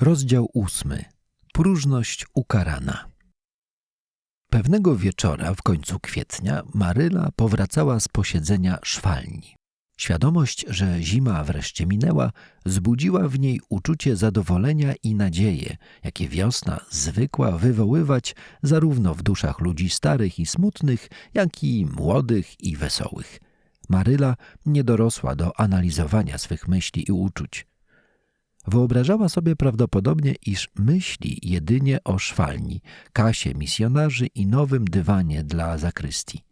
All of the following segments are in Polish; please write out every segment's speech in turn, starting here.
Rozdział ósmy. Próżność ukarana. Pewnego wieczora w końcu kwietnia Maryla powracała z posiedzenia szwalni. Świadomość, że zima wreszcie minęła, zbudziła w niej uczucie zadowolenia i nadzieję, jakie wiosna zwykła wywoływać zarówno w duszach ludzi starych i smutnych, jak i młodych i wesołych. Maryla nie dorosła do analizowania swych myśli i uczuć. Wyobrażała sobie prawdopodobnie, iż myśli jedynie o szwalni, kasie misjonarzy i nowym dywanie dla zakrystii.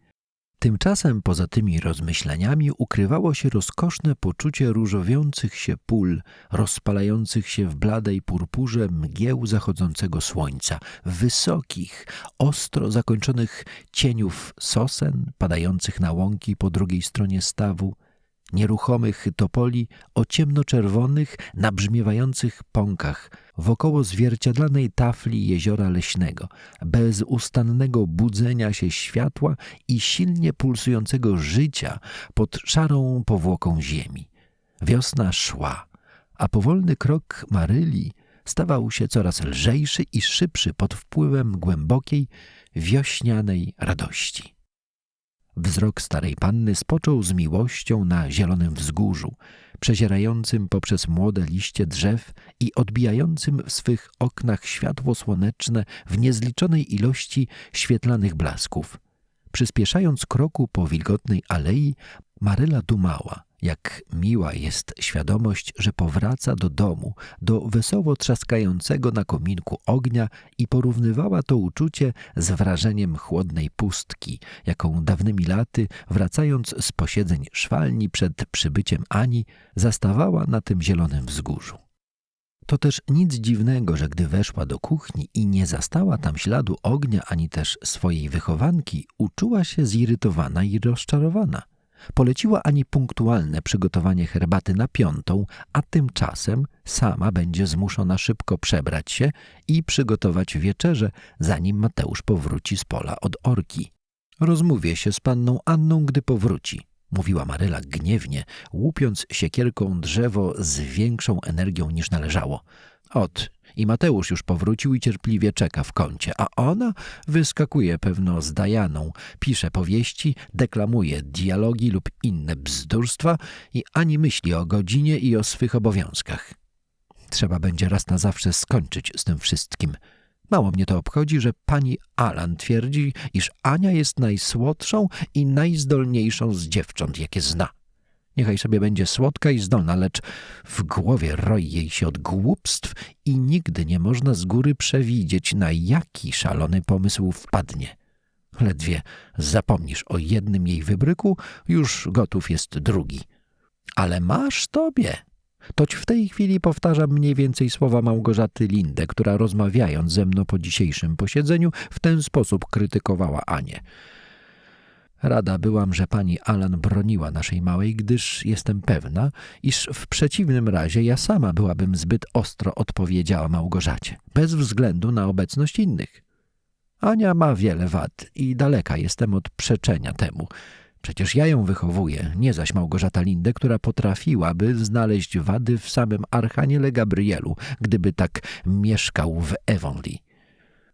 Tymczasem poza tymi rozmyślaniami ukrywało się rozkoszne poczucie różowiących się pól, rozpalających się w bladej purpurze mgieł zachodzącego słońca, wysokich, ostro zakończonych cieniów sosen padających na łąki po drugiej stronie stawu, nieruchomych topoli o ciemnoczerwonych, nabrzmiewających pąkach wokoło zwierciadlanej tafli jeziora leśnego, bez ustannego budzenia się światła i silnie pulsującego życia pod szarą powłoką ziemi. Wiosna szła, a powolny krok Maryli stawał się coraz lżejszy i szybszy pod wpływem głębokiej, wiośnianej radości. Wzrok starej panny spoczął z miłością na zielonym wzgórzu, przezierającym poprzez młode liście drzew i odbijającym w swych oknach światło słoneczne w niezliczonej ilości świetlanych blasków. Przyspieszając kroku po wilgotnej alei, Maryla dumała – jak miła jest świadomość, że powraca do domu, do wesoło trzaskającego na kominku ognia i porównywała to uczucie z wrażeniem chłodnej pustki, jaką dawnymi laty, wracając z posiedzeń szwalni przed przybyciem Ani, zastawała na tym zielonym wzgórzu. To też nic dziwnego, że gdy weszła do kuchni i nie zastała tam śladu ognia ani też swojej wychowanki, uczuła się zirytowana i rozczarowana. Poleciła Ani punktualne przygotowanie herbaty na piątą, a tymczasem sama będzie zmuszona szybko przebrać się i przygotować wieczerze, zanim Mateusz powróci z pola od orki. Rozmówię się z panną Anną, gdy powróci, mówiła Maryla gniewnie, łupiąc siekierką drzewo z większą energią niż należało. Ot, i Mateusz już powrócił i cierpliwie czeka w kącie, a ona wyskakuje pewno z Dajaną, pisze powieści, deklamuje dialogi lub inne bzdurstwa i ani myśli o godzinie i o swych obowiązkach. Trzeba będzie raz na zawsze skończyć z tym wszystkim. Mało mnie to obchodzi, że pani Alan twierdzi, iż Ania jest najsłodszą i najzdolniejszą z dziewcząt, jakie zna. Niechaj sobie będzie słodka i zdolna, lecz w głowie roi jej się od głupstw i nigdy nie można z góry przewidzieć, na jaki szalony pomysł wpadnie. Ledwie zapomnisz o jednym jej wybryku, już gotów jest drugi. Ale masz tobie. Toć w tej chwili powtarzam mniej więcej słowa Małgorzaty Lindę, która rozmawiając ze mną po dzisiejszym posiedzeniu w ten sposób krytykowała Anię. Rada byłam, że pani Alan broniła naszej małej, gdyż jestem pewna, iż w przeciwnym razie ja sama byłabym zbyt ostro odpowiedziała Małgorzacie, bez względu na obecność innych. Ania ma wiele wad i daleka jestem od przeczenia temu. Przecież ja ją wychowuję, nie zaś Małgorzata Lindę, która potrafiłaby znaleźć wady w samym Archaniele Gabrielu, gdyby tak mieszkał w Avonlea.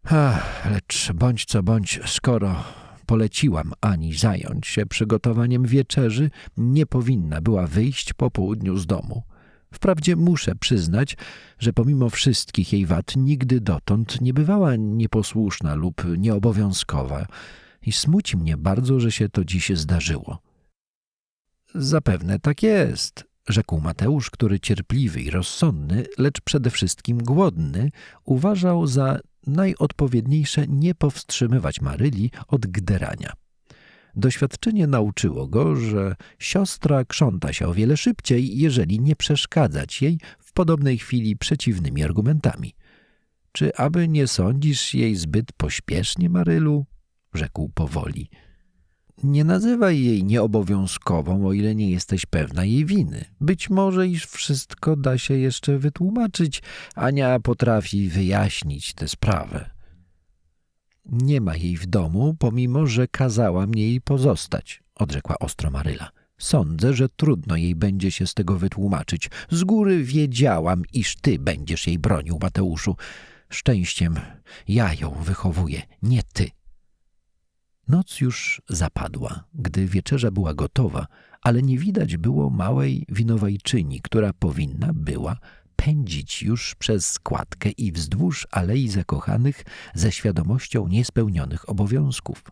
Ach, lecz bądź co bądź, skoro poleciłam Ani zająć się przygotowaniem wieczerzy, nie powinna była wyjść po południu z domu. Wprawdzie muszę przyznać, że pomimo wszystkich jej wad nigdy dotąd nie bywała nieposłuszna lub nieobowiązkowa i smuci mnie bardzo, że się to dziś zdarzyło. Zapewne tak jest, rzekł Mateusz, który cierpliwy i rozsądny, lecz przede wszystkim głodny, uważał za najodpowiedniejsze nie powstrzymywać Maryli od gderania. Doświadczenie nauczyło go, że siostra krząta się o wiele szybciej, jeżeli nie przeszkadzać jej w podobnej chwili przeciwnymi argumentami. Czy aby nie sądzisz jej zbyt pośpiesznie, Marylu? rzekł powoli. Nie nazywaj jej nieobowiązkową, o ile nie jesteś pewna jej winy. Być może, iż wszystko da się jeszcze wytłumaczyć. Ania potrafi wyjaśnić tę sprawę. Nie ma jej w domu, pomimo że kazała mnie jej pozostać, odrzekła ostro Maryla. Sądzę, że trudno jej będzie się z tego wytłumaczyć. Z góry wiedziałam, iż ty będziesz jej bronił, Mateuszu. Szczęściem ja ją wychowuję, nie ty. Noc już zapadła, gdy wieczerza była gotowa, ale nie widać było małej winowajczyni, która powinna była pędzić już przez składkę i wzdłuż alei zakochanych ze świadomością niespełnionych obowiązków.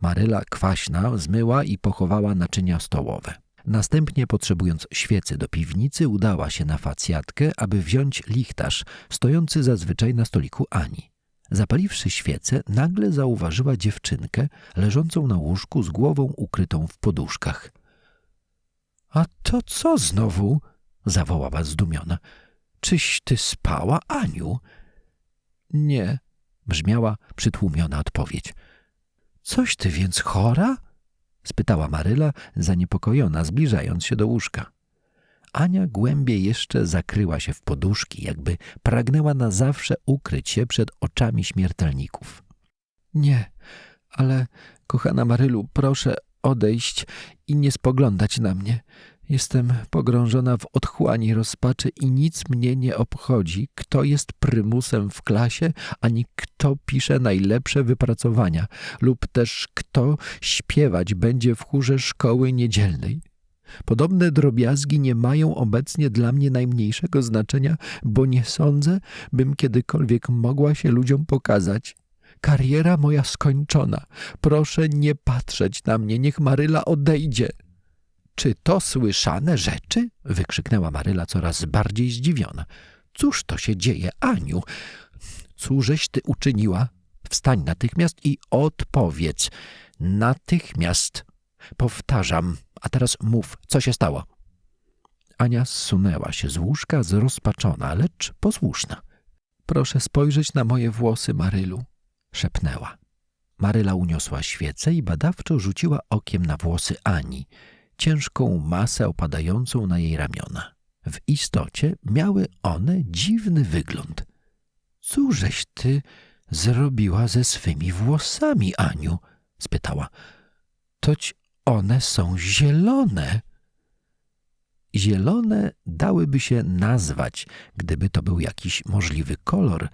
Maryla kwaśna zmyła i pochowała naczynia stołowe. Następnie, potrzebując świecy do piwnicy, udała się na facjatkę, aby wziąć lichtarz, stojący zazwyczaj na stoliku Ani. Zapaliwszy świecę, nagle zauważyła dziewczynkę leżącą na łóżku z głową ukrytą w poduszkach. — A to co znowu? — zawołała zdumiona. — Czyś ty spała, Aniu? — Nie — brzmiała przytłumiona odpowiedź. — Coś ty więc chora? — spytała Maryla, zaniepokojona, zbliżając się do łóżka. Ania głębiej jeszcze zakryła się w poduszki, jakby pragnęła na zawsze ukryć się przed oczami śmiertelników. Nie, ale kochana Marylu, proszę odejść i nie spoglądać na mnie. Jestem pogrążona w otchłani rozpaczy i nic mnie nie obchodzi, kto jest prymusem w klasie, ani kto pisze najlepsze wypracowania, lub też kto śpiewać będzie w chórze szkoły niedzielnej. Podobne drobiazgi nie mają obecnie dla mnie najmniejszego znaczenia, bo nie sądzę, bym kiedykolwiek mogła się ludziom pokazać. Kariera moja skończona. Proszę nie patrzeć na mnie, niech Maryla odejdzie. Czy to słyszane rzeczy? wykrzyknęła Maryla coraz bardziej zdziwiona. Cóż to się dzieje, Aniu? Cóżeś ty uczyniła? Wstań natychmiast i odpowiedz. Natychmiast. Powtarzam, a teraz mów, co się stało? Ania zsunęła się z łóżka zrozpaczona, lecz posłuszna. Proszę spojrzeć na moje włosy, Marylu, szepnęła. Maryla uniosła świecę i badawczo rzuciła okiem na włosy Ani, ciężką masę opadającą na jej ramiona. W istocie miały one dziwny wygląd. Cóżeś ty zrobiła ze swymi włosami, Aniu? spytała. Toć one są zielone. Zielone dałyby się nazwać, gdyby to był jakiś możliwy kolor.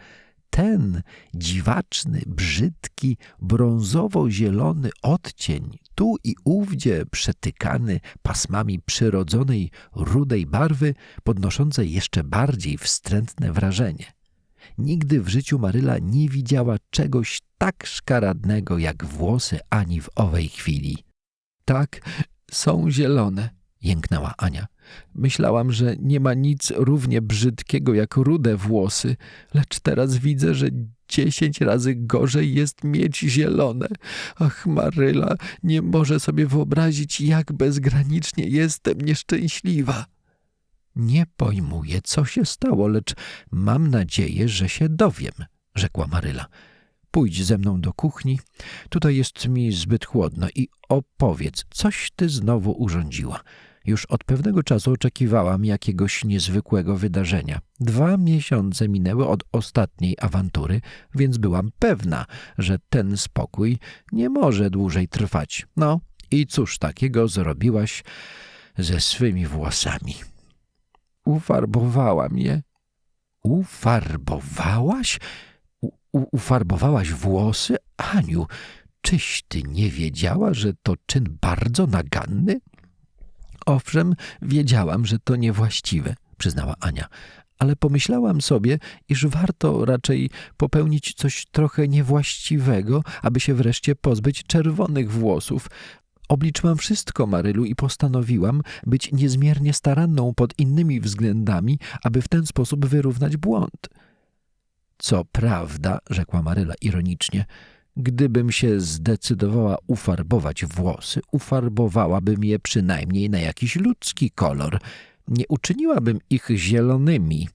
Ten dziwaczny, brzydki, brązowo-zielony odcień, tu i ówdzie przetykany pasmami przyrodzonej, rudej barwy, podnoszącej jeszcze bardziej wstrętne wrażenie. Nigdy w życiu Maryla nie widziała czegoś tak szkaradnego jak włosy ani w owej chwili. Tak, są zielone, jęknęła Ania. Myślałam, że nie ma nic równie brzydkiego jak rude włosy, lecz teraz widzę, że dziesięć razy gorzej jest mieć zielone. Ach, Maryla nie może sobie wyobrazić, jak bezgranicznie jestem nieszczęśliwa. Nie pojmuję, co się stało, lecz mam nadzieję, że się dowiem, rzekła Maryla. Pójdź ze mną do kuchni, tutaj jest mi zbyt chłodno i opowiedz, coś ty znowu urządziła. Już od pewnego czasu oczekiwałam jakiegoś niezwykłego wydarzenia. Dwa miesiące minęły od ostatniej awantury, więc byłam pewna, że ten spokój nie może dłużej trwać. No i cóż takiego zrobiłaś ze swymi włosami? Ufarbowałam je. Ufarbowałaś? Ufarbowałaś włosy? Aniu, czyś ty nie wiedziała, że to czyn bardzo naganny? Owszem, wiedziałam, że to niewłaściwe, przyznała Ania, ale pomyślałam sobie, iż warto raczej popełnić coś trochę niewłaściwego, aby się wreszcie pozbyć czerwonych włosów. Obliczyłam wszystko, Marylu, i postanowiłam być niezmiernie staranną pod innymi względami, aby w ten sposób wyrównać błąd. Co prawda, rzekła Maryla ironicznie, gdybym się zdecydowała ufarbować włosy, ufarbowałabym je przynajmniej na jakiś ludzki kolor. Nie uczyniłabym ich zielonymi.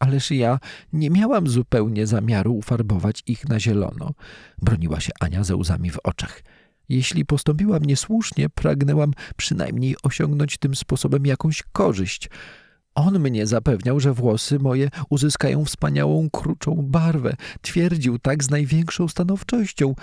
Ależ ja nie miałam zupełnie zamiaru ufarbować ich na zielono, broniła się Ania ze łzami w oczach. Jeśli postąpiłam niesłusznie, pragnęłam przynajmniej osiągnąć tym sposobem jakąś korzyść. On mnie zapewniał, że włosy moje uzyskają wspaniałą, kruczą barwę. Twierdził tak z największą stanowczością.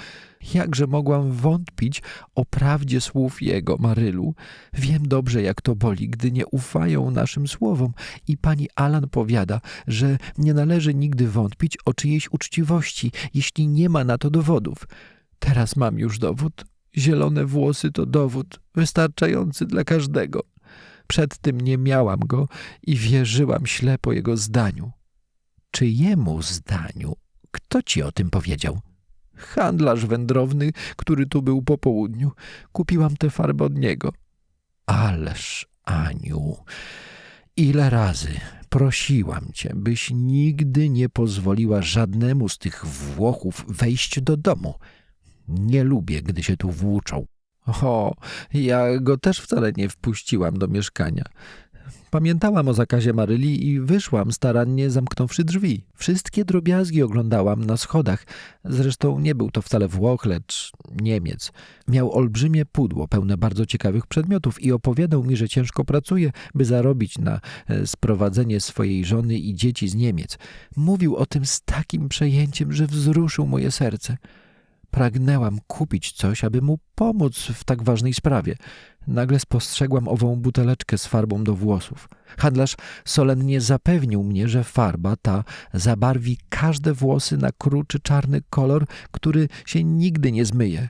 Jakże mogłam wątpić o prawdzie słów jego, Marylu? Wiem dobrze, jak to boli, gdy nie ufają naszym słowom. I pani Alan powiada, że nie należy nigdy wątpić o czyjejś uczciwości, jeśli nie ma na to dowodów. Teraz mam już dowód. Zielone włosy to dowód wystarczający dla każdego. Przedtem nie miałam go i wierzyłam ślepo jego zdaniu. Czyjemu zdaniu? Kto ci o tym powiedział? Handlarz wędrowny, który tu był po południu. Kupiłam tę farbę od niego. Ależ, Aniu, ile razy prosiłam cię, byś nigdy nie pozwoliła żadnemu z tych Włochów wejść do domu. Nie lubię, gdy się tu włóczą. O, ja go też wcale nie wpuściłam do mieszkania. Pamiętałam o zakazie Maryli i wyszłam starannie zamknąwszy drzwi. Wszystkie drobiazgi oglądałam na schodach. Zresztą nie był to wcale Włoch, lecz Niemiec. Miał olbrzymie pudło pełne bardzo ciekawych przedmiotów i opowiadał mi, że ciężko pracuje, by zarobić na e, sprowadzenie swojej żony i dzieci z Niemiec. Mówił o tym z takim przejęciem, że wzruszył moje serce. Pragnęłam kupić coś, aby mu pomóc w tak ważnej sprawie. Nagle spostrzegłam ową buteleczkę z farbą do włosów. Handlarz solennie zapewnił mnie, że farba ta zabarwi każde włosy na kruczy czarny kolor, który się nigdy nie zmyje.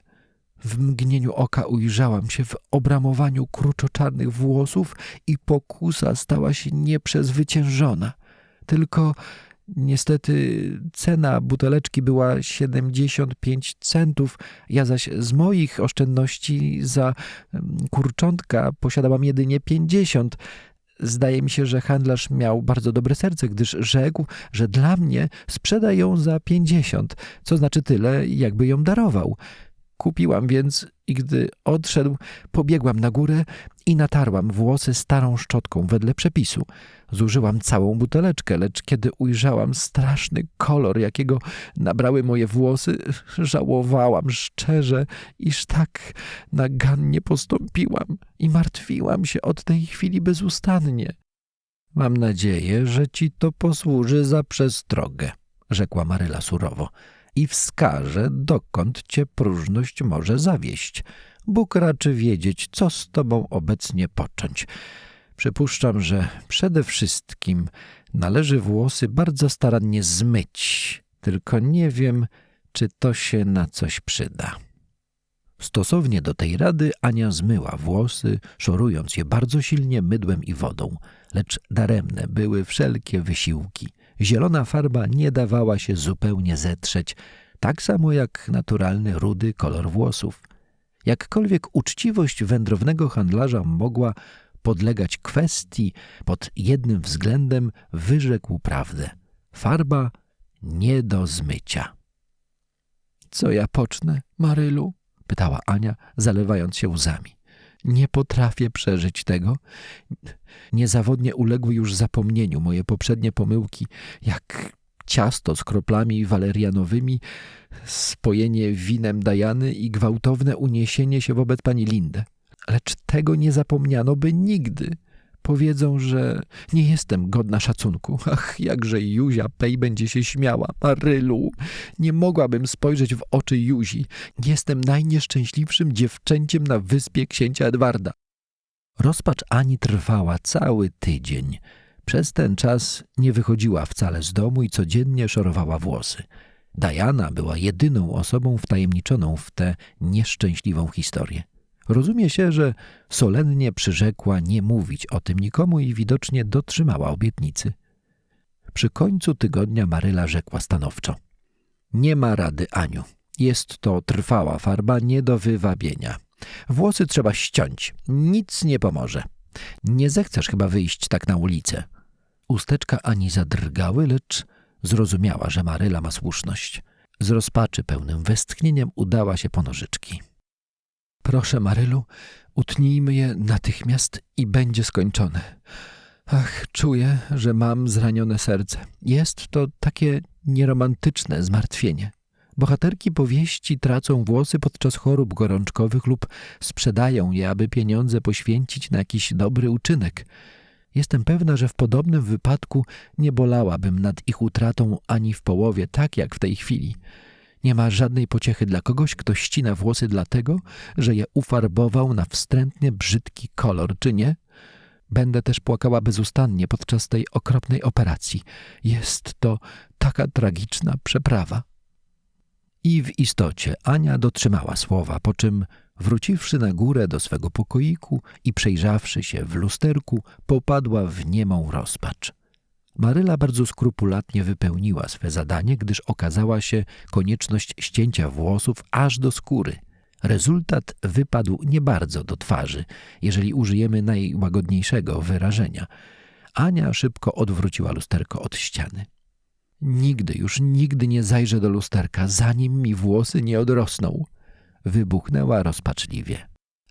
W mgnieniu oka ujrzałam się w obramowaniu kruczo-czarnych włosów i pokusa stała się nieprzezwyciężona. Tylko Niestety cena buteleczki była 75 centów, ja zaś z moich oszczędności za kurczątka posiadałam jedynie 50. Zdaje mi się, że handlarz miał bardzo dobre serce, gdyż rzekł, że dla mnie sprzeda ją za 50, co znaczy tyle, jakby ją darował. Kupiłam więc i gdy odszedł, pobiegłam na górę i natarłam włosy starą szczotką wedle przepisu. Zużyłam całą buteleczkę, lecz kiedy ujrzałam straszny kolor, jakiego nabrały moje włosy, żałowałam szczerze, iż tak nagannie postąpiłam i martwiłam się od tej chwili bezustannie. Mam nadzieję, że ci to posłuży za przestrogę, rzekła Maryla surowo i wskaże, dokąd cię próżność może zawieść. Bóg raczy wiedzieć, co z tobą obecnie począć. Przypuszczam, że przede wszystkim należy włosy bardzo starannie zmyć, tylko nie wiem, czy to się na coś przyda. Stosownie do tej rady Ania zmyła włosy, szorując je bardzo silnie mydłem i wodą, lecz daremne były wszelkie wysiłki. Zielona farba nie dawała się zupełnie zetrzeć, tak samo jak naturalny rudy kolor włosów. Jakkolwiek uczciwość wędrownego handlarza mogła podlegać kwestii, pod jednym względem wyrzekł prawdę. Farba nie do zmycia. Co ja pocznę, Marylu? pytała Ania, zalewając się łzami. Nie potrafię przeżyć tego. Niezawodnie uległy już zapomnieniu moje poprzednie pomyłki, jak ciasto z kroplami walerianowymi, spojenie winem Dajany i gwałtowne uniesienie się wobec pani Lindy. Lecz tego nie zapomniano by nigdy. Powiedzą, że nie jestem godna szacunku. Ach, jakże Juzia Pej będzie się śmiała. Marylu, nie mogłabym spojrzeć w oczy Juzi. Jestem najnieszczęśliwszym dziewczęciem na wyspie księcia Edwarda. Rozpacz Ani trwała cały tydzień. Przez ten czas nie wychodziła wcale z domu i codziennie szorowała włosy. Diana była jedyną osobą wtajemniczoną w tę nieszczęśliwą historię. Rozumie się, że solennie przyrzekła nie mówić o tym nikomu i widocznie dotrzymała obietnicy. Przy końcu tygodnia Maryla rzekła stanowczo. Nie ma rady, Aniu. Jest to trwała farba nie do wywabienia. Włosy trzeba ściąć. Nic nie pomoże. Nie zechcesz chyba wyjść tak na ulicę. Usteczka Ani zadrgały, lecz zrozumiała, że Maryla ma słuszność. Z rozpaczy pełnym westchnieniem udała się po nożyczki. Proszę, Marylu, utnijmy je natychmiast i będzie skończone. Ach, czuję, że mam zranione serce. Jest to takie nieromantyczne zmartwienie. Bohaterki powieści tracą włosy podczas chorób gorączkowych lub sprzedają je, aby pieniądze poświęcić na jakiś dobry uczynek. Jestem pewna, że w podobnym wypadku nie bolałabym nad ich utratą ani w połowie, tak jak w tej chwili. Nie ma żadnej pociechy dla kogoś, kto ścina włosy dlatego, że je ufarbował na wstrętnie brzydki kolor, czy nie? Będę też płakała bezustannie podczas tej okropnej operacji. Jest to taka tragiczna przeprawa. I w istocie Ania dotrzymała słowa, po czym wróciwszy na górę do swego pokoiku i przejrzawszy się w lusterku, popadła w niemą rozpacz. Maryla bardzo skrupulatnie wypełniła swe zadanie, gdyż okazała się konieczność ścięcia włosów aż do skóry. Rezultat wypadł nie bardzo do twarzy, jeżeli użyjemy najłagodniejszego wyrażenia. Ania szybko odwróciła lusterko od ściany. Nigdy, już nigdy nie zajrzę do lusterka, zanim mi włosy nie odrosną. Wybuchnęła rozpaczliwie.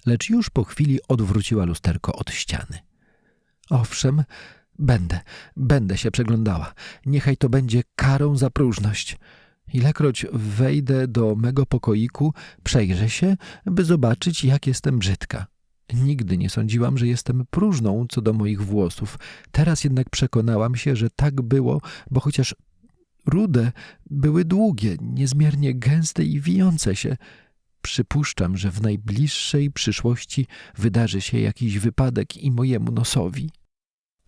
Lecz już po chwili odwróciła lusterko od ściany. Owszem, będę, będę się przeglądała. Niechaj to będzie karą za próżność. Ilekroć wejdę do mego pokoiku, przejrzę się, by zobaczyć, jak jestem brzydka. Nigdy nie sądziłam, że jestem próżną co do moich włosów. Teraz jednak przekonałam się, że tak było, bo chociaż rude były długie, niezmiernie gęste i wijące się. Przypuszczam, że w najbliższej przyszłości wydarzy się jakiś wypadek i mojemu nosowi.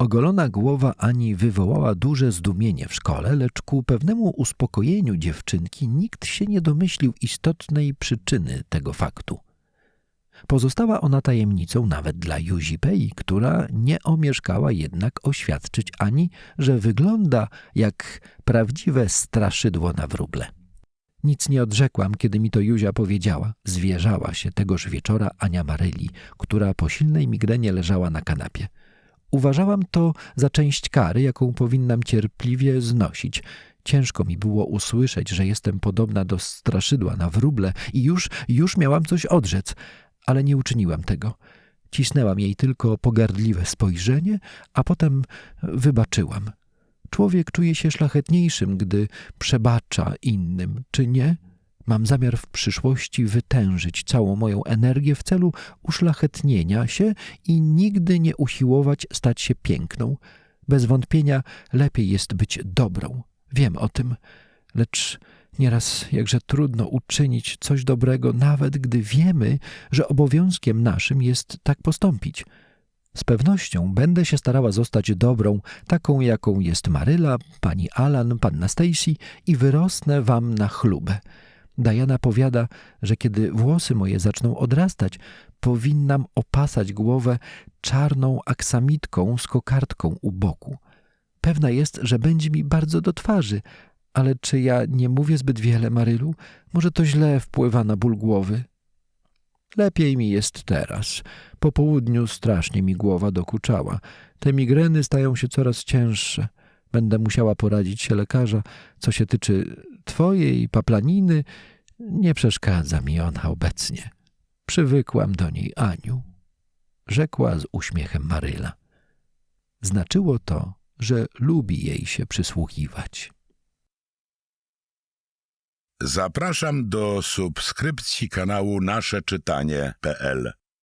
Ogolona głowa Ani wywołała duże zdumienie w szkole, lecz ku pewnemu uspokojeniu dziewczynki nikt się nie domyślił istotnej przyczyny tego faktu. Pozostała ona tajemnicą nawet dla Juzi Pei, która nie omieszkała jednak oświadczyć Ani, że wygląda jak prawdziwe straszydło na wróble. Nic nie odrzekłam, kiedy mi to Juzia powiedziała. Zwierzała się tegoż wieczora Ania Maryli, która po silnej migrenie leżała na kanapie. Uważałam to za część kary, jaką powinnam cierpliwie znosić. Ciężko mi było usłyszeć, że jestem podobna do straszydła na wróble i już, już miałam coś odrzec, ale nie uczyniłam tego. Cisnęłam jej tylko pogardliwe spojrzenie, a potem wybaczyłam. Człowiek czuje się szlachetniejszym, gdy przebacza innym, czy nie? Mam zamiar w przyszłości wytężyć całą moją energię w celu uszlachetnienia się i nigdy nie usiłować stać się piękną. Bez wątpienia lepiej jest być dobrą. Wiem o tym, lecz nieraz jakże trudno uczynić coś dobrego, nawet gdy wiemy, że obowiązkiem naszym jest tak postąpić. Z pewnością będę się starała zostać dobrą, taką jaką jest Maryla, pani Alan, panna Stacy i wyrosnę wam na chlubę. Diana powiada, że kiedy włosy moje zaczną odrastać, powinnam opasać głowę czarną aksamitką z kokardką u boku. Pewna jest, że będzie mi bardzo do twarzy, ale czy ja nie mówię zbyt wiele, Marylu? Może to źle wpływa na ból głowy? Lepiej mi jest teraz. Po południu strasznie mi głowa dokuczała. Te migreny stają się coraz cięższe. Będę musiała poradzić się lekarza. Co się tyczy twojej paplaniny, nie przeszkadza mi ona obecnie. Przywykłam do niej, Aniu, rzekła z uśmiechem Maryla. Znaczyło to, że lubi jej się przysłuchiwać. Zapraszam do subskrypcji kanału Nasze Czytanie.pl